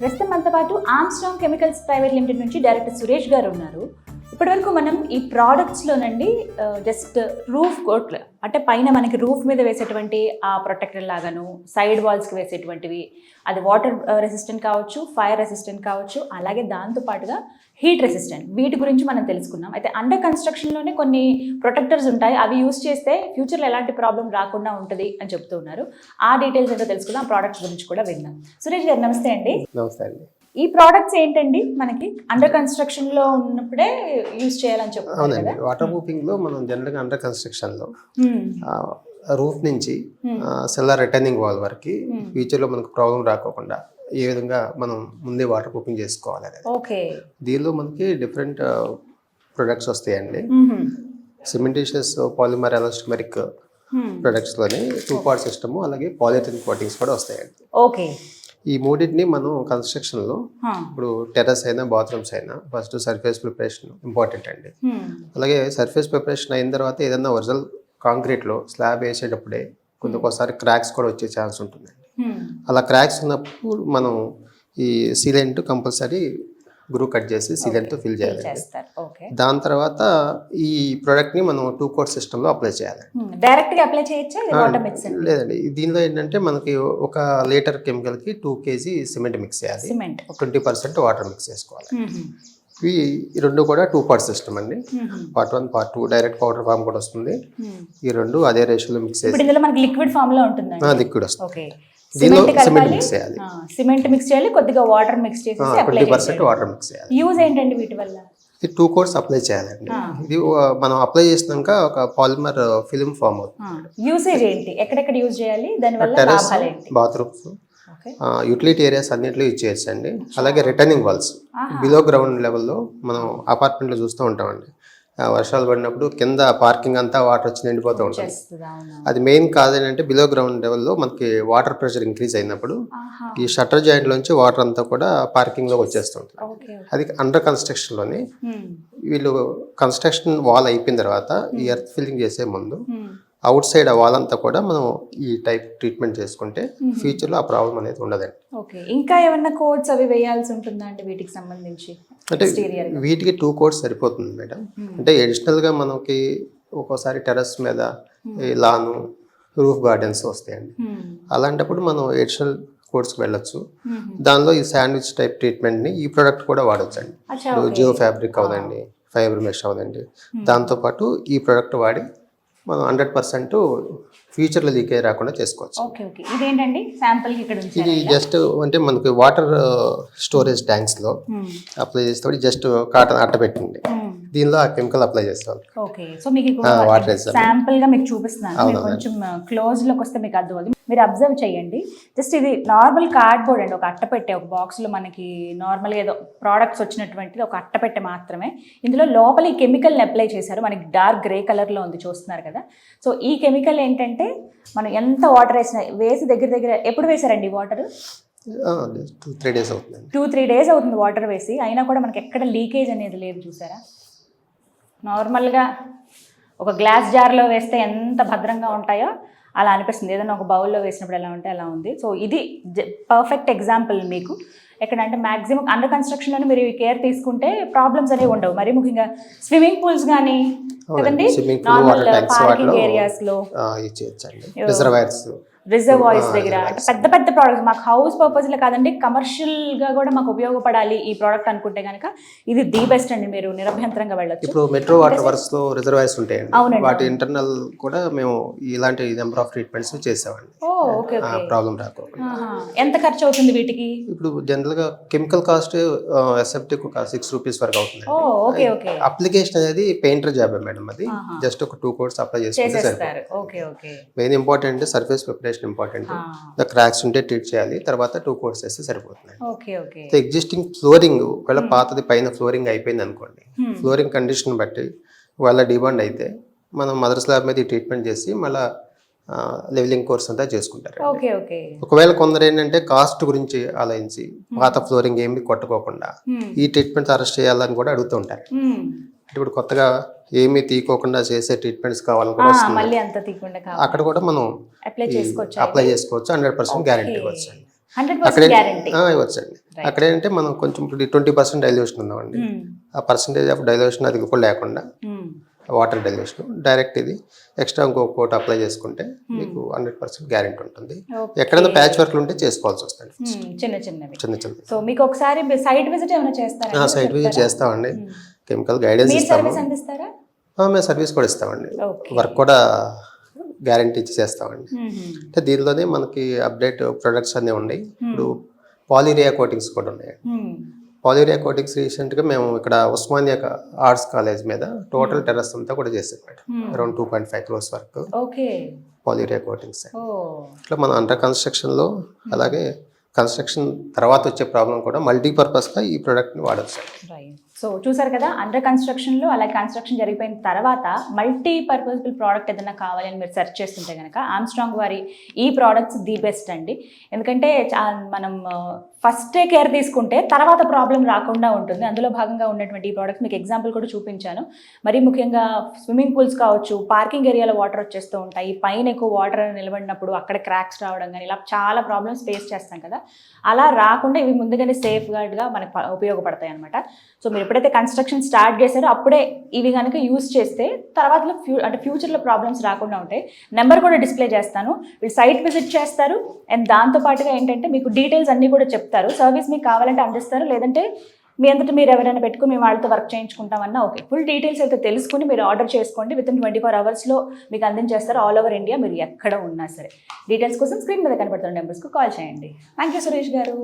ప్రస్తుతం మనతో పాటు ఆమ్స్ట్రాంగ్ కెమికల్స్ ప్రైవేట్ లిమిటెడ్ నుంచి డైరెక్టర్ సురేష్ గారు ఉన్నారు. ఇప్పటివరకు మనం ఈ ప్రోడక్ట్స్లోనండి జస్ట్ రూఫ్ కోట్లు అంటే పైన మనకి రూఫ్ మీద వేసేటువంటి ఆ ప్రొటెక్టర్ లాగాను సైడ్ వాల్స్కి వేసేటువంటివి అది వాటర్ రెసిస్టెంట్ కావచ్చు ఫైర్ రెసిస్టెంట్ కావచ్చు అలాగే దాంతో పాటుగా హీట్ రెసిస్టెంట్ వీటి గురించి మనం తెలుసుకున్నాం అయితే అండర్ కన్స్ట్రక్షన్లోనే కొన్ని ప్రొటెక్టర్స్ ఉంటాయి. అవి యూస్ చేస్తే ఫ్యూచర్లో ఎలాంటి ప్రాబ్లం రాకుండా ఉంటుంది అని చెప్తూ ఉన్నారు. ఆ డీటెయిల్స్ ఏంటో తెలుసుకుందాం. ఆ ప్రోడక్ట్స్ గురించి కూడా విన్నాం సురేష్ గారు నమస్తే అండి. నమస్తే అండి. ఈ ప్రోడక్ట్స్ ఏంటండి మనకి అండర్ కన్స్ట్రక్షన్లో ఉన్నప్పుడే యూజ్ చేయాలని చెప్తున్నారు అవునండి వాటర్ ప్రూఫింగ్లో మనం జనరల్గా అండర్ కన్స్ట్రక్షన్లో. రూఫ్ నుంచి. సెల్లార్ రిటర్నింగ్ వాల్ వరకు. ఫ్యూచర్లో మనకు ప్రాబ్లం రాకోకుండా ఏ విధంగా మనం ముందే వాటర్ ప్రూఫింగ్ చేసుకోవాలి అనేది ఓకే దీనిలో మనకి డిఫరెంట్ ప్రొడక్ట్స్ వస్తాయండి. Cementitious polymer elastomeric. ప్రొడక్ట్స్లోని two part system అలాగే పాలిథిన్ కోటింగ్స్ కూడా వస్తాయండి ఓకే ఈ మూడింటిని మనం కన్స్ట్రక్షన్లో Huh. ఇప్పుడు టెర్రస్ అయినా బాత్రూమ్స్ అయినా ఫస్ట్ సర్ఫేస్ ప్రిపరేషన్ ఇంపార్టెంట్ అండి. అలాగే సర్ఫేస్ ప్రిపరేషన్ అయిన తర్వాత ఏదైనా ఒరిజినల్ కాంక్రీట్లో స్లాబ్ వేసేటప్పుడే కొంచెం ఒకసారి క్రాక్స్ కూడా వచ్చే ఛాన్స్ ఉంటుంది. అలా క్రాక్స్ ఉన్నప్పుడు మనం ఈ సీలెంట్ కంపల్సరీ గ్రూ కట్ చేసి సీలెంట్తో ఫిల్ చేయాలి దాని తర్వాత ఈ ప్రోడక్ట్ని మనం టూ కోట్ సిస్టంలో అప్లై చేయాలి డైరెక్ట్గా అప్లై చేయొచ్చా? లేదండి. దీనిలో ఏంటంటే మనకి ఒక లీటర్ కెమికల్కి టూ కేజీ సిమెంట్ మిక్స్ చేయాలి. ట్వంటీ పర్సెంట్ వాటర్ మిక్స్ చేసుకోవాలి. ఇవి ఈ రెండు కూడా టూ పార్ట్ సిస్టమ్ అండి. Part one part two direct powder form కూడా వస్తుంది. ఈ రెండు అదే రేషియోలో మిక్స్ చేసి లిక్విడ్ ఫామ్లో ఉంటుందండి. లిక్విడ్ వస్తుంది. దీనిలో సిమెంట్ మిక్స్ చేయాలి. సిమెంట్ మిక్స్ చేయాలి కొద్దిగా water mix apply twenty percent water mix చేయాలి. యూజ్ ఏంటండి వీటి వల్ల? ఇది టూ కోట్స్ అప్లై చేయాలండి. ఇది మనం అప్లై చేసినాక ఒక పాలిమర్ ఫిల్మ్ ఫామ్ అవుతుంది. యూసేజ్ ఏంటి? ఎక్కడెక్కడ యూజ్ చేయాలి? టెరెస్ బాత్రూమ్స్ యూటిలిటీ ఏరియాస్ అన్నింటిలో యూజ్ చేయొచ్చు అండి అలాగే రిటర్నింగ్ వాల్స్ బిలో గ్రౌండ్ లెవెల్లో మనం అపార్ట్మెంట్లో చూస్తూ ఉంటామండి. వర్షాలు పడినప్పుడు కింద పార్కింగ్ అంతా వాటర్ వచ్చి నిండిపోతూ ఉంటుంది. అది మెయిన్ కాదు ఏంటంటే బిలో గ్రౌండ్ లెవెల్లో మనకి వాటర్ ప్రెషర్ ఇంక్రీజ్ అయినప్పుడు ఈ షట్టర్ జాయింట్ లోంచి వాటర్ అంతా కూడా పార్కింగ్లోకి వచ్చేస్తుంటుంది ఓకే అది అండర్ కన్స్ట్రక్షన్లోని. వీళ్ళు కన్స్ట్రక్షన్ వాల్ అయిపోయిన తర్వాత ఈ ఎర్త్ ఫిల్లింగ్ చేసే ముందు. అవుట్ సైడ్ ఆ వాల్ అంతా కూడా మనం ఈ టైప్ ట్రీట్మెంట్ చేసుకుంటే ఫ్యూచర్లో ఆ ప్రాబ్లం అనేది ఉండదండి. ఓకే. ఇంకా ఏమన్నా కోడ్స్ అవి వేయాల్సి ఉంటుందా అండి వీటికి సంబంధించి? అంటే. వీటికి టూ కోట్స్ సరిపోతుంది మేడం. అంటే అడిషనల్గా మనకి ఒక్కోసారి టెర్రస్ మీద లాను రూఫ్ గార్డెన్స్ వస్తాయండి. అలాంటప్పుడు మనం అడిషనల్ కోర్స్కి వెళ్ళొచ్చు. దానిలో ఈ శాండ్విచ్ టైప్ ట్రీట్మెంట్ని ఈ ప్రోడక్ట్ కూడా వాడచ్చు అండి అచ్చా ఇప్పుడు ఓకే. జియో ఫ్యాబ్రిక్ అవదండి ఫైబర్ మెష్ అవదండి దాంతోపాటు ఈ ప్రోడక్ట్ వాడి మనం హండ్రెడ్ పర్సెంట్ ఫ్యూచర్లో లీకేజ్ రాకుండా చేసుకోవచ్చు. Okay okay. ఇదేంటండి? శాంపుల్ ఇక్కడ ఇది జస్ట్ అంటే మనకి వాటర్ స్టోరేజ్ ట్యాంక్స్లో Hmm. అప్లై చేస్తే జస్ట్ కాటన్ అట్ట పెట్టింది దీనిలో ఆ కెమికల్ అప్లై చేస్తాం. ఓకే. సో మీకు ఆ, water వేస్తాం. శాంపుల్గా మీకు చూపిస్తున్నాను. కొంచెం క్లోజ్లోకి వస్తే మీకు అర్థం మీరు అబ్జర్వ్ చేయండి. జస్ట్ ఇది నార్మల్ కార్డ్బోర్డ్ అండి. ఒక అట్టపెట్టె ఒక బాక్స్లో మనకి నార్మల్ ఏదో ప్రోడక్ట్స్ వచ్చినటువంటిది ఒక అట్టపెట్టె మాత్రమే. ఇందులో లోపల ఈ కెమికల్ అప్లై చేశారు. మనకి డార్క్ గ్రే కలర్లో ఉంది చూస్తున్నారు కదా. సో ఈ కెమికల్ ఏంటంటే మనం ఎంత వాటర్ వేసినా వేసి దగ్గర దగ్గర ఎప్పుడు వేశారండి వాటర్ టూ త్రీ డేస్ అవుతుందండి. టూ త్రీ డేస్ అవుతుంది వాటర్ వేసి. అయినా కూడా మనకి ఎక్కడ లీకేజ్ అనేది లేదు చూసారా? నార్మల్గా ఒక గ్లాస్ జార్లో వేస్తే ఎంత భద్రంగా ఉంటాయో అలా అనిపిస్తుంది. ఏదైనా ఒక బౌల్లో వేసినప్పుడు ఎలా ఉంటే అలా ఉంది. సో ఇది పర్ఫెక్ట్ ఎగ్జాంపుల్ మీకు. ఎక్కడంటే మాక్సిమం అండర్ కన్స్ట్రక్షన్లోనే మీరు కేర్ తీసుకుంటే ప్రాబ్లమ్స్ అనేవి ఉండవు. మరి ముఖ్యంగా స్విమ్మింగ్ పూల్స్ కానీ నార్మల్ పార్కింగ్ ఏరియాస్లో రిజర్వాయర్స్ రిజర్వాయర్స్ దగ్గర. అంటే పెద్ద పెద్ద ప్రోడక్ట్స్ మాకు హౌస్ పర్పస్లో కాదండి కమర్షియల్గా కూడా మాకు ఉపయోగపడాలి ఈ ప్రోడక్ట్ అనుకుంటే కనుక ఇది ది బెస్ట్ అండి మీరు నిరభ్యంతరంగా వెళ్ళొచ్చు. ఇప్పుడు మెట్రో వాటర్ వర్క్స్లో రిజర్వాయర్స్ ఉంటాయండి. అవునండి. వాటి ఇంటర్నల్ కూడా మేము ఇలాంటి నెంబర్ ఆఫ్ ట్రీట్మెంట్స్ చేసామండి ఓకే ప్రాబ్లం రాకుండా. ఎంత ఖర్చు అవుతుంది వీటికి? ఇప్పుడు జనరల్గా కెమికల్ కాస్ట్ ఎసెప్టిక్ ఒక సిక్స్ రూపీస్ వరకు అవుతుంది. Okay okay. అప్లికేషన్ అనేది పెయింటర్ జాబ్ మేడం అది. జస్ట్ ఒక టూ కోర్స్ అప్లై చేసుకుంటే సరిపోతుంది. చేసేస్తారు okay okay. Main important surface preparation important. ఆ. ద క్రాక్స్ ఉంటే ట్రీట్ చేయాలి తర్వాత టూ కోర్స్ వేస్తే సరిపోతుంది ఓకే. ఎగ్జిస్టింగ్ ఫ్లోరింగ్ ఒకవేళ పాతది పైన ఫ్లోరింగ్ అయిపోయింది అనుకోండి. Hmm. ఫ్లోరింగ్ కండిషన్ బట్టి వాళ్ళ డిమాండ్ అయితే మనం మదర్ స్లాబ్ మీద ట్రీట్మెంట్ చేసి మళ్ళీ లెవెలింగ్ కోర్స్ అంతా చేసుకుంటారు. ఒకవేళ కొందరు ఏంటంటే కాస్ట్ గురించి ఆలోచించి పాత ఫ్లోరింగ్ ఏమి కొట్టుకోకుండా Hmm. ఈ ట్రీట్మెంట్స్ అరెస్ట్ చేయాలని కూడా అడుగుతూ ఉంటారు. ఇప్పుడు కొత్తగా ఏమీ తీయకోకుండా చేసే ట్రీట్మెంట్స్ కావాలని ఆ, కూడా వస్తుంది. మళ్ళీ అంత తీయకుండా కావాలి. అక్కడ కూడా మనం అప్లై చేసుకోవచ్చు అప్లై చేసుకోవచ్చు. హండ్రెడ్ పర్సెంట్ గ్యారంటీ ఇవ్వచ్చు అండి అక్కడే పర్సెంట్ గ్యారంటీ ఆ, ఇవ్వచ్చు అండి అక్కడ ఏంటంటే మనం కొంచెం ట్వంటీ పర్సెంట్ డైల్యూషన్ ఉందామండి ఆ పర్సంటేజ్ ఆఫ్ డైల్యూషన్ అది కూడా లేకుండా వాటర్ డైల్యూషన్ డైరెక్ట్ ఇది ఎక్స్ట్రా ఇంకో కోట్ అప్లై చేసుకుంటే మీకు హండ్రెడ్ పర్సెంట్ గ్యారెంటీ ఉంటుంది. ఎక్కడైనా ప్యాచ్ వర్క్లు ఉంటే చేసుకోవాల్సి వస్తుంది. చిన్న చిన్నవి. చిన్న చిన్న సో మీకు ఒకసారి సైట్ విజిట్ ఏమైనా చేస్తారా సైట్ విజిట్ చేస్తామండి. కెమికల్ గైడెన్స్ ఇస్తాము. మేము సర్వీస్ కూడా ఇస్తామండి. వర్క్ కూడా గ్యారంటీ ఇచ్చి చేస్తామండి. అంటే దీనిలోనే మనకి అప్డేట్ ప్రొడక్ట్స్ అన్నీ ఉన్నాయి. ఇప్పుడు పాలిరియా కోటింగ్స్ కూడా ఉన్నాయి. పాలిరియా కోటింగ్స్ రీసెంట్గా మేము ఇక్కడ ఉస్మానియా ఆర్ట్స్ కాలేజ్ మీద టోటల్ టెరస్ అంతా కూడా చేసాం madam around two point five crores వరకు ఓకే పాలిరియా కోటింగ్స్ ఇట్లా మనం అండర్ కన్స్ట్రక్షన్లో అలాగే కన్స్ట్రక్షన్ తర్వాత వచ్చే ప్రాబ్లం కూడా మల్టీపర్పస్గా ఈ ప్రోడక్ట్ని వాడచ్చు. సో చూసారు కదా అండర్ కన్స్ట్రక్షన్లో అలాగే కన్స్ట్రక్షన్ జరిగిపోయిన తర్వాత మల్టీ పర్పస్ఫుల్ ప్రోడక్ట్ ఏదైనా కావాలి అని మీరు సెర్చ్ చేస్తుంటే కనుక ఆమ్స్ట్రాంగ్ వారి ఈ ప్రోడక్ట్స్ ది బెస్ట్ అండి. ఎందుకంటే చా- మనం ఫస్టే కేర్ తీసుకుంటే తర్వాత ప్రాబ్లం రాకుండా ఉంటుంది. అందులో భాగంగా ఉన్నటువంటి ఈ ప్రోడక్ట్స్ మీకు ఎగ్జాంపుల్ కూడా చూపించాను. మరీ ముఖ్యంగా స్విమ్మింగ్ పూల్స్ కావచ్చు పార్కింగ్ ఏరియాలో వాటర్ వచ్చేస్తూ ఉంటాయి. పైన ఎక్కువ వాటర్ నిలబడినప్పుడు అక్కడ క్రాక్స్ రావడం కానీ ఇలా చాలా ప్రాబ్లమ్స్ ఫేస్ చేస్తాం కదా. అలా రాకుండా ఇవి ముందుగానే సేఫ్ గార్డ్గా మనకు ఉపయోగపడతాయి అనమాట సో మీరు ఎప్పుడైతే కన్స్ట్రక్షన్ స్టార్ట్ చేశారో అప్పుడే ఇవి కనుక యూజ్ చేస్తే తర్వాత ఫ్యూ అంటే ఫ్యూచర్లో ప్రాబ్లమ్స్ రాకుండా ఉంటాయి. నెంబర్ కూడా డిస్ప్లే చేస్తాను. వీళ్ళు సైట్ విజిట్ చేస్తారు. అండ్ దాంతో పాటుగా ఏంటంటే మీకు డీటెయిల్స్ అన్నీ కూడా చెప్తారు. సర్వీస్ మీకు కావాలంటే అందిస్తారు. లేదంటే మీ అంతటా మీరు ఎవరైనా పెట్టుకుని మేము వాళ్ళతో వర్క్ చేయించుకుంటామన్నా ఓకే ఫుల్ డీటెయిల్స్ అయితే తెలుసుకుని మీరు ఆర్డర్ చేసుకోండి. విత్ ఇన్ ట్వంటీ ఫోర్ అవర్స్లో మీకు అందించేస్తారు. ఆల్ ఓవర్ ఇండియా మీరు ఎక్కడ ఉన్నా సరే. డీటెయిల్స్ కోసం స్క్రీన్ మీద కనబడుతున్న నెంబర్స్కి కాల్ చేయండి. థ్యాంక్ యూ సురేష్ గారు.